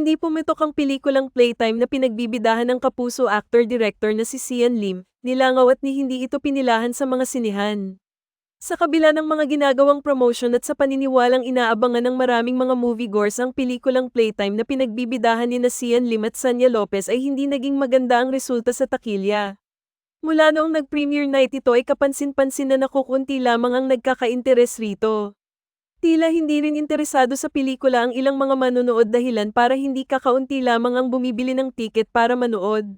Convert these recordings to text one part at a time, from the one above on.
Hindi pumitok ang pelikulang Playtime na pinagbibidahan ng kapuso actor-director na si Sian Lim, nilangaw at ni hindi ito pinilahan sa mga sinihan. Sa kabila ng mga ginagawang promotion at sa paniniwalang inaabangan ng maraming mga moviegoers ang pelikulang Playtime na pinagbibidahan ni na Sian Lim at Sanya Lopez ay hindi naging maganda ang resulta sa takilya. Mula noong nag-premiere night ito ay kapansin-pansin na nakukunti lamang ang nagkaka-interes rito. Tila hindi rin interesado sa pelikula ang ilang mga manonood dahilan para hindi kakaunti lamang ang bumibili ng tiket para manood.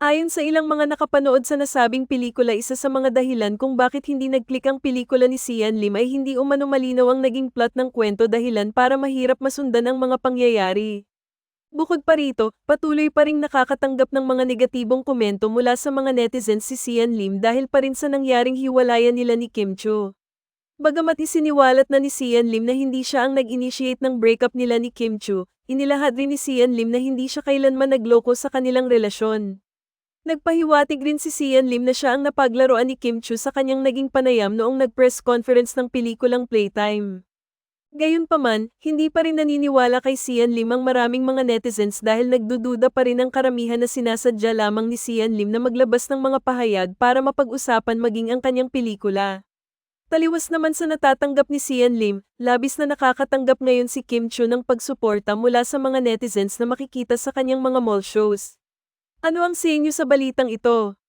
Ayon sa ilang mga nakapanood sa nasabing pelikula isa sa mga dahilan kung bakit hindi nag-click ang pelikula ni Sian Lim ay hindi umano malinaw ang naging plot ng kwento dahilan para mahirap masundan ang mga pangyayari. Bukod pa rito, patuloy pa ring nakakatanggap ng mga negatibong komento mula sa mga netizens si Sian Lim dahil pa rin sa nangyaring hiwalayan nila ni Kim Cho. Bagamat isiniwalat na ni Sian Lim na hindi siya ang nag-initiate ng breakup nila ni Kim Chu, inilahad rin ni Sian Lim na hindi siya kailanman nagloko sa kanilang relasyon. Nagpahiwatig rin si Sian Lim na siya ang napaglaruan ni Kim Chu sa kanyang naging panayam noong nag-press conference ng pelikulang Playtime. Gayunpaman, hindi pa rin naniniwala kay Sian Lim ang maraming mga netizens dahil nagdududa pa rin ang karamihan na sinasadya lamang ni Sian Lim na maglabas ng mga pahayag para mapag-usapan maging ang kanyang pelikula. Taliwas naman sa natatanggap ni Sian Lim, labis na nakakatanggap ngayon si Kim Chu ng pagsuporta mula sa mga netizens na makikita sa kanyang mga mall shows. Ano ang sa inyo sa balitang ito?